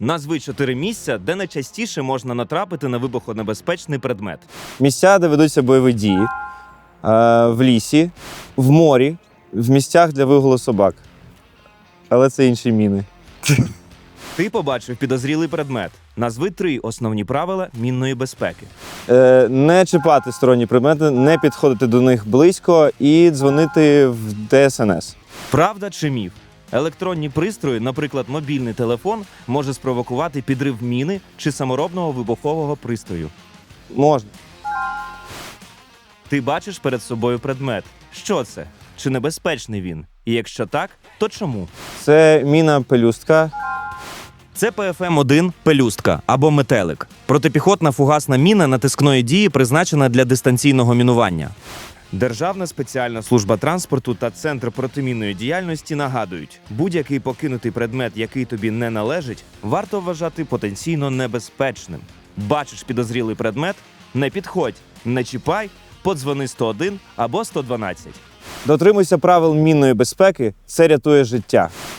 Назви чотири місця, де найчастіше можна натрапити на вибухонебезпечний предмет. Місця, де ведуться бойові дії, е, в лісі, в морі, в місцях для вигулу собак. Але це інші міни. Ти побачив підозрілий предмет. Назви три основні правила мінної безпеки. Е, не чіпати сторонні предмети, не підходити до них близько і дзвонити в ДСНС. Правда чи міф? Електронні пристрої, наприклад, мобільний телефон, може спровокувати підрив міни чи саморобного вибухового пристрою. Можна. Ти бачиш перед собою предмет. Що це? Чи небезпечний він? І якщо так, то чому? Це міна пелюстка. Це ПФМ-1 пелюстка або метелик. Протипіхотна фугасна міна натискної дії призначена для дистанційного мінування. Державна спеціальна служба транспорту та центр протимінної діяльності нагадують, будь-який покинутий предмет, який тобі не належить, варто вважати потенційно небезпечним. Бачиш підозрілий предмет? Не підходь, не чіпай, подзвони 101 або 112. Дотримуйся правил мінної безпеки, це рятує життя.